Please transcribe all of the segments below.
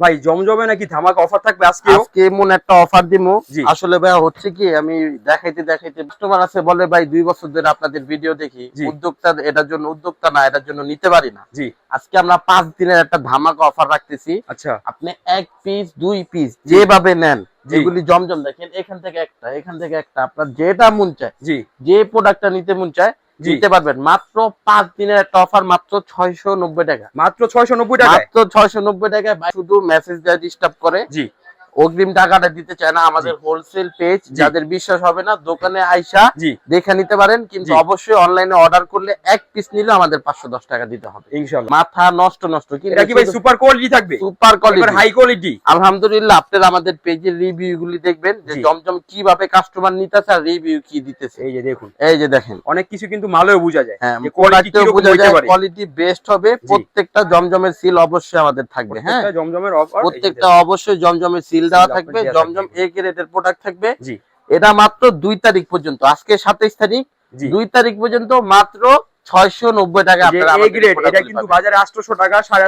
ভাই জমজমে নাকি ধামাকা অফার থাকবে আজকে আজকে এমন একটা অফার দিমু। আসলে ভাই হচ্ছে কি আমি দেখাইতে দেখাইতে কাস্টমার আছে বলে ভাই দুই বছর ধরে আপনাদের ভিডিও দেখি। উদ্যোক্তা এটার জন্য উদ্যোক্তা না এটার জন্য নিতে পারি না। জি। আজকে আমরা পাঁচ দিনের একটা ধামাকা অফার রাখতেছি। আচ্ছা। আপনি এক পিস দুই পিস যেভাবে নেন যেগুলি জমজম দেখেন এখান থেকে একটা এখান থেকে একটা আপনার যেটা মন চায় জি। যে প্রোডাক্টটা নিতে মন চায়। নিতে পারবেন। মাত্র পাঁচ দিনের একটা অফার মাত্র ছয়শো নব্বই টাকা। মাত্র ছয়শো নব্বই টাকা মাত্র ছয়শো নব্বই টাকায় শুধু মেসেজ দেওয়া ডিস্টার্ব করে। জি। অগ্রিম টাকাটা দিতে চায় না আমাদের হোলসেল পেজ যাদের বিশ্বাস হবে না দোকানে আইসা দেখে নিতে পারেন কিন্তু অবশ্যই অনলাইনে অর্ডার করলে এক পিস নিলে আমাদের পাঁচশো দশ টাকা দিতে হবে। ইনশাআল্লাহ মাথা নষ্ট নষ্ট। কি ভাই সুপার কোয়ালিটি থাকবে? সুপার কোয়ালিটি হাই কোয়ালিটি আলহামদুলিল্লাহ আপনারা আমাদের পেজের রিভিউ গুলি দেখবেন যে জমজম কীভাবে কাস্টমার নিতেছে আর রিভিউ কি দিতেছে। এই যে দেখুন। এই যে দেখেন। অনেক কিছু কিন্তু মালেও বোঝা যায় হ্যাঁ যে কোয়ালিটি বোঝা যায় কোয়ালিটি বেস্ট হবে প্রত্যেকটা জমজমের সিল অবশ্যই আমাদের থাকবে হ্যাঁ। জমজমের প্রত্যেকটা অবশ্যই জমজমের সিল দেওয়া থাকবে জমজম। এ গ্রেডের প্রোডাক্ট থাকবে। জি। এটা মাত্র দুই তারিখ পর্যন্ত আজকে সাতাইশ তারিখ। জি। দুই তারিখ পর্যন্ত মাত্র ছয়শো নব্বই টাকা আপনারা এ গ্রেড এটা কিন্তু বাজারে আটশোশো টাকা সাড়ে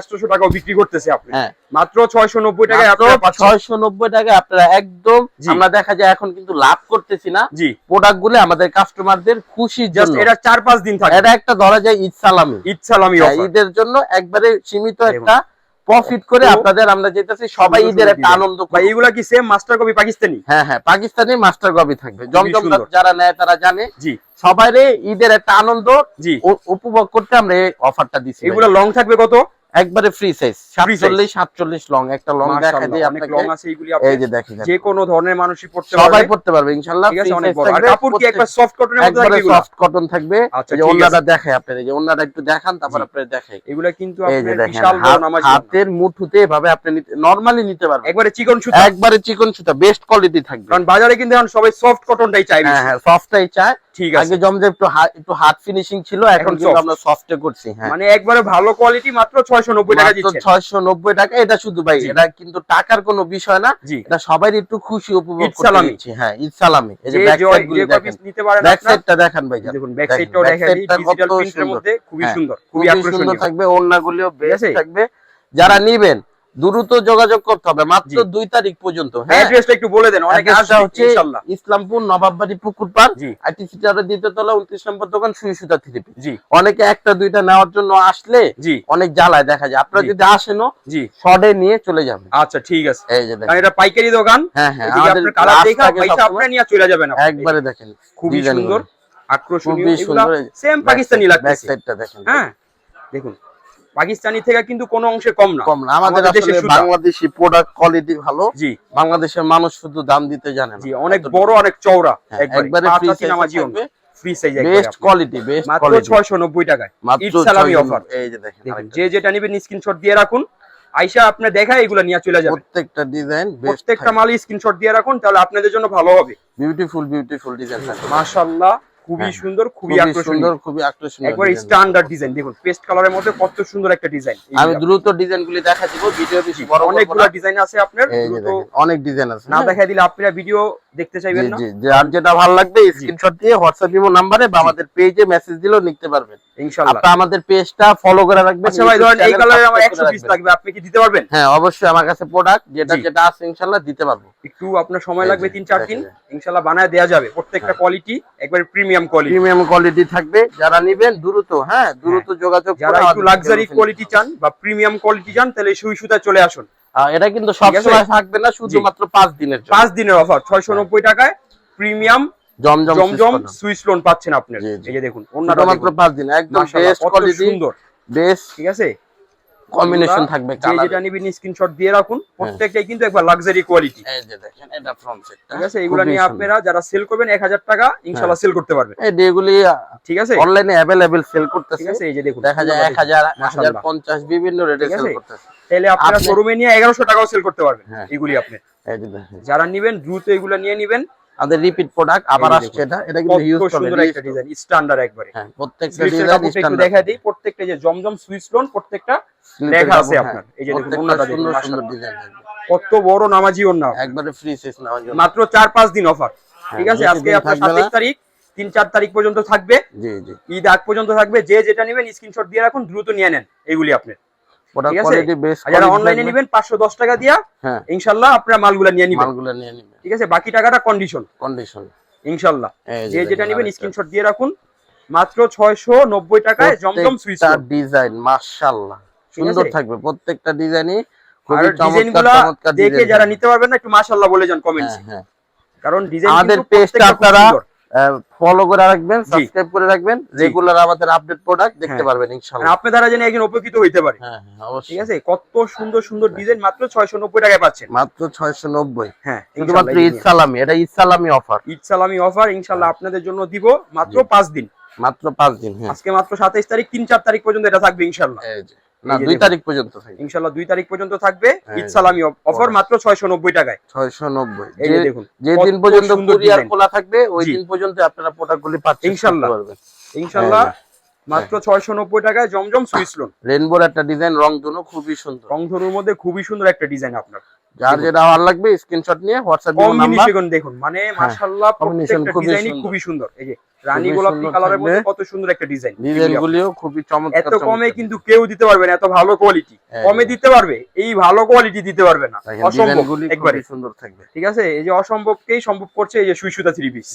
বিক্রি করতেছে আপনি। হ্যাঁ। মাত্র ছয়শো নব্বই টাকায় আপনারা ছয়শো নব্বই টাকা আপনারা একদম আমরা দেখা যায় এখন কিন্তু লাভ করতেছি না। জি। প্রোডাক্টগুলো আমাদের কাস্টমারদের জাস্ট এটা চার পাঁচ দিন থাকে এটা একটা ধরা যায় ঈদ সালামি। ঈদ সালামি হ্যাঁ, ঈদের জন্য একবারে সীমিত একটা প্রফিট করে আপনাদের আমরা যেতেছি সবাই ঈদের একটা আনন্দ পাই এগুলা কি সেম মাস্টার কপি পাকিস্তানি? হ্যাঁ হ্যাঁ পাকিস্তানি মাস্টার কপি থাকবে। জমজম যারা নেয় তারা জানে। জি। সবাইরে ঈদের একটা আনন্দ জি। উপভোগ করতে আমরা এই অফারটা দিচ্ছি এগুলা লং থাকবে কত? একবারে ফ্রি সাইজ Free size। সাতচল্লিশ সাতচল্লিশ লং একটা লং দেখা দিই আপনাকে। লং আছে এগুলি এই যে দেখেন যে কোনো ধরনের মানুষই পড়তে পারবে। সবাই পড়তে পারবে ইনশাআল্লাহ ঠিক আছে অনেক বড়। আর কাপড় কি একবার সফট কটনের মধ্যে থাকবে এগুলা? সফট কটন থাকবে। আচ্ছা যে ওন্নাটা দেখাই আপনার যে ওন্নাটা একটু দেখান তারপর জি। আপনার দেখাই। এগুলা কিন্তু দেখেন বিশাল বড় নামাজি হাতের মুঠুতে এভাবে আপনি নরমালি নিতে পারবেন। একবারে চিকন সুতা। একবারে চিকন সুতা বেস্ট কোয়ালিটি থাকবে। কারণ বাজারে কিন্তু এখন সবাই সফট কটনটাই চাই হ্যাঁ হ্যাঁ সফটটাই চায়। ঠিক আগে আছে। জমজে একটু একটু ফিনিশিং ছিল এখন কিন্তু আমরা সফটে করছি হ্যাঁ। মানে একবারে ভালো কোয়ালিটি মাত্র ছয়শো নব্বই টাকা দিচ্ছে ছয়শো নব্বই টাকা এটা শুধু ভাই এটা কিন্তু টাকার কোনো বিষয় না এটা সবাই একটু খুশি উপভোগ করতে। দিচ্ছি হ্যাঁ ঈদ সালামি। এই যে ব্যাক সাইড গুলি দেখেন। নিতে পারেন ব্যাক সাইডটা দেখান ভাই দেখুন। ব্যাক সাইডটাও back দেখা দিই side টা ডিজিটাল প্রিন্টের মধ্যে খুবই হ্যাঁ, সুন্দর খুবই সুন্দর আকর্ষণীয়। থাকবে ওড়নাগুলিও বেস্ট থাকবে। যারা নিবেন দ্রুত যোগাযোগ করতে হবে মাত্র দুই তারিখ পর্যন্ত হ্যাঁ? একটু বলে দেন হচ্ছে ইসলামপুর নবাববাড়ি পুকুর আইটি সিটারের দ্বিতীয় তলা উনত্রিশ নম্বর দোকান সুই সুতা অনেকে একটা দুইটা নেওয়ার জন্য আসলে জি। অনেক জ্বালায় দেখা যায়। আপনারা যদি আসেনও জি। শর্টে নিয়ে চলে যাবেন। আচ্ছা ঠিক আছে। এটা পাইকারি দোকান। হ্যাঁ হ্যাঁ আপনার নিয়ে চলে যাবেন। একবারে দেখেন খুবই সুন্দর। আকর্ষণীয় সেম পাকিস্তানি দেখেন। হ্যাঁ দেখুন। পাকিস্তানি থেকে কিন্তু কোনো অংশে কম না। কম না। আমাদের সুতা। বাংলাদেশি প্রোডাক্ট কোয়ালিটি ভালো। জি। বাংলাদেশের মানুষ শুধু দাম দিতে জানে না। জি অনেক বড় অনেক চওড়া। হ্যাঁ, একবারে ফ্রি থাকবে। Free size best quality best quality ছয়শো নব্বই টাকায়। মাত্র সালামি 600 এই যে দেখেন। যে যেটা নেবেন স্ক্রিনশট দিয়ে রাখুন। আইসা আপনি দেখায় এগুলো নিয়ে চলে যাবেন। প্রত্যেকটা ডিজাইন প্রত্যেকটা মালই স্ক্রিনশট দিয়ে রাখুন তাহলে আপনাদের জন্য ভালো হবে। বিউটিফুল বিউটিফুল ডিজাইন মাশাআল্লাহ। খুবই হ্যাঁ, সুন্দর খুবই সুন্দর খুবই আকর্ষণীয় একবার স্ট্যান্ডার্ড ডিজাইন দেখুন পেস্ট কালারের মধ্যে কত সুন্দর একটা ডিজাইন আমি দ্রুত ডিজাইন গুলি দেখা দিব ভিডিও বেশি বড় অনেকগুলো ডিজাইন আছে আপনার দ্রুত অনেক ডিজাইন আছে। না? দেখা দিলে আপনারা ভিডিও দেখতে চাইবেন না? জি যে আর যেটা ভালো লাগবে স্ক্রিনশট দিয়ে হোয়াটসঅ্যাপ ইমো নাম্বারে বা আমাদের পেজে মেসেজ দিলেও নিতে পারবেন। ইনশাআল্লাহ আপনারা আমাদের পেজটা ফলো করে রাখবেন আচ্ছা ভাই ধরেন এই কালারে আমার 100 পিস লাগবে আপনি কি দিতে পারবেন? হ্যাঁ অবশ্যই আমার কাছে প্রোডাক্ট যেটা যেটা আছে ইনশাআল্লাহ দিতে পারব। একটু আপনার সময় লাগবে যে, তিন চার দিন দেখা ইনশাআল্লাহ বানায় দেওয়া যাবে। প্রত্যেকটা হ্যাঁ। কোয়ালিটি একবার প্রিমিয়াম কোয়ালিটি প্রিমিয়াম কোয়ালিটি থাকবে। যারা নেবেন দ্রুত হ্যাঁ দ্রুত যোগাযোগ করে যারা একটু লাক্সারি কোয়ালিটি চান বা প্রিমিয়াম কোয়ালিটি চান তাহলে সুই সুতা চলে আসুন। এটা কিন্তু? সবসময় থাকবে না শুধুমাত্র পাঁচ দিনের পাঁচ দিনের অফার ছয়শো নব্বই টাকায় premium Zamzam Zamzam Swiss lawn পাচ্ছেন জি। এই যে দেখুন অন্যটা শুধুমাত্র পাঁচ দিন একদম বেস্ট কোয়ালিটি সুন্দর। বেস্ট ঠিক আছে? কম্বিনেশন থাকবে কালার যেটা নিবেন স্ক্রিনশট দিয়ে রাখুন প্রত্যেকটাই কিন্তু একবার লাক্সারি কোয়ালিটি এই যে দেখেন এটা ফ্রন্ট সেট ঠিক আছে? এগুলা নিয়ে আপনারা যারা সেল করবেন এক হাজার টাকা ইনশাল্লাহ হ্যাঁ। সেল করতে পারবেন। এই ডেগুলি ঠিক আছে? অনলাইনে অ্যাভেলেবেল সেল ঠিক আছে? এই যে দেখুন দেখা যায় এক হাজার এক হাজার মাশাআল্লাহ। পঞ্চাশ বিভিন্ন রেটে সেল? করতেছে। তাহলে আপনারা শোরুমে নিয়ে এগারোশো টাকাও সেল করতে পারবেন হ্যাঁ। এগুলি আপনি। যারা নিবেন দ্রুত এগুলা নিয়ে নিবেন। আমাদের রিপিট প্রোডাক্ট আবার আসছে এটা এটা কিন্তু কত সুন্দর একটা ডিজাইন স্ট্যান্ডার্ড একবারে। হ্যাঁ প্রত্যেকটা ডিজাইন দেখা দিই প্রত্যেকটা যে জমজম সুইচ লোন প্রত্যেকটা লেখা আছে আপনার। এই যে দেখুন, প্রত্যেকটা দেখুন, সুন্দর সুন্দর ডিজাইন কত বড় নামাজি একবারে ফ্রি মাত্র চার পাঁচ দিন অফার ঠিক আছে? আজকে আপনার তারিখ তিন চার তারিখ পর্যন্ত থাকবে। জি জি। ঈদ আগ পর্যন্ত থাকবে। যে যেটা নেবেন স্ক্রিনশট দিয়ে রাখুন দ্রুত নিয়ে নেন এগুলি আপনি। প্রোডাক্ট কোয়ালিটি বেশ যারা অনলাইনে নেবেন পাঁচশো দশ টাকা দিয়া হ্যাঁ। ইনশাল্লাহ আপনারা মালগুলা নিয়ে নিবেন। মালগুলো নিয়ে নেবেন। ঠিক আছে? বাকি টাকাটা কন্ডিশন কন্ডিশন ইনশাল্লাহ। যে যেটা নেবেন স্ক্রিনশট দিয়ে রাখুন। মাত্র ছয়শো নব্বই টাকায় জমজম সুইচ ডিজাইন মাশাআল্লাহ সুন্দর থাকবে। প্রত্যেকটা ডিজাইনই খুবই ডিজাইন চমৎকারগুলা চমৎকার দেখে যারা নিতে পারবেন না একটু মাশাল্লাহ বলে যান কমেন্টস হ্যাঁ হ্যাঁ। কারণ ডিজাইন আমাদের পেজটা আপনারা ফলো করে রাখবেন সাবস্ক্রাইব করে রাখবেন রেগুলার আমাদের আপডেট প্রোডাক্ট দেখতে হ্যাঁ। পারবেন ইনশাআল্লাহ। আপনি দ্বারা যেন একজন উপকৃত হইতে পারে। হ্যাঁ হ্যাঁ ঠিক আছে? কত সুন্দর সুন্দর ডিজাইন মাত্র ছয়শো নব্বই টাকায় পাচ্ছেন। মাত্র 690 হ্যাঁ ইনশাল্লাহ ঈদ সালামি এটা ঈদ সালামি অফার ঈদ সালামি অফার ইনশাল্লাহ আপনাদের জন্য দিব মাত্র পাঁচ দিন। মাত্র 5 দিন হ্যাঁ। আজকে মাত্র সাতাইশ তারিখ তিন চার তারিখ পর্যন্ত এটা থাকবে যে। না 2 তারিখ পর্যন্ত থাকবে। তারিখ পর্যন্ত থাকবে। হ্যাঁ, ঈদ সালামি অফার। মাত্র ছয়শো নব্বই টাকায়। 690 এই যে যে দেখুন যে দিন পর্যন্ত কুরিয়ার খোলা থাকবে ওই দিন পর্যন্ত আপনারা প্রোডাক্টগুলি পাচ্ছেন ইনশাল্লাহ। ইনশাল্লাহ মাত্র ছয়শো নব্বই টাকায় জমজম সুইচ লোন রেনবোর একটা ডিজাইন রং দুনো খুবই সুন্দর। রংধনুর মধ্যে খুবই সুন্দর একটা ডিজাইন আপনার। যার যেটা ভালো লাগবে স্ক্রিনশট নিয়ে হোয়াটসঅ্যাপ নাম্বার দেখুন মানে মাশাআল্লাহ প্রত্যেকটা ডিজাইনই। খুবই সুন্দর। এই যে রানী গোলাপি কালারের মধ্যে কত সুন্দর একটা ডিজাইন ডিজাইন গুলিও খুবই চমৎকার এত কমে কিন্তু কেউ দিতে পারবে না এত ভালো কোয়ালিটি হ্যাঁ। কমে দিতে পারবে এই ভালো কোয়ালিটি দিতে পারবে না। অসম্ভব একবারে। সুন্দর থাকবে। ঠিক আছে? এই যে অসম্ভবকেই সম্ভব করছে এই যে সুই সুতা থ্রি পিস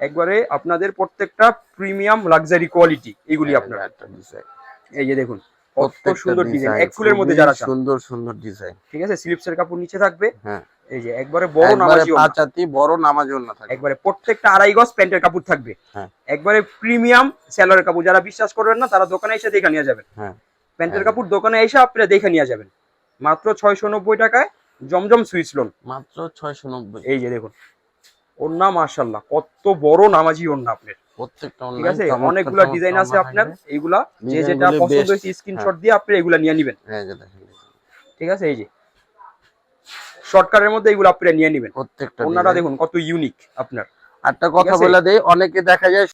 একবারে আপনাদের প্রত্যেকটা প্রিমিয়াম লাক্সারি কোয়ালিটি এগুলি এই আপনার। এই যে দেখুন কত সুন্দর ডিজাইন ডিজাইন এক ফুলের মধ্যে যারা সুন্দর সুন্দর ডিজাইন ঠিক আছে? স্লিপসের কাপড় নিচে থাকবে। হ্যাঁ। এই যে একবারে বড় নামাজি। পাঁচাতি বড় নামাজ না থাকে। একবারে প্রত্যেকটা আড়াই গজ প্যান্টের কাপড় থাকবে। হ্যাঁ। একবারে প্রিমিয়াম সেলারের কাপড়। যারা বিশ্বাস করবেন না তারা দোকানে এসে দেখে নিয়ে যাবেন। হ্যাঁ। প্যান্টের হ্যাঁ। কাপড় দোকানে এসে আপনারা দেখে নিয়ে যাবেন। মাত্র ছয়শো নব্বই টাকায় জমজম সুইচ লোন। মাত্র ছয়শো নব্বই। এই যে দেখুন ওন্না মার্শাল্লাহ কত বড় নামাজি ওন্না আপনার। প্রত্যেকটা ঠিক আছে? অনেকগুলা ডিজাইন আছে আপনার। এইগুলা যে যেটা পছন্দ। হয়েছে স্ক্রিনশট দিয়ে আপনি এগুলা নিয়ে নেবেন। দেখেন। ঠিক আছে? এই যে শর্টকাটের মধ্যে এগুলো আপনারা নিয়ে নেবেন। প্রত্যেকটা ওনারা দেখুন কত ইউনিক আপনার। একটা কথা? বলে দেই অনেকে দেখা যায়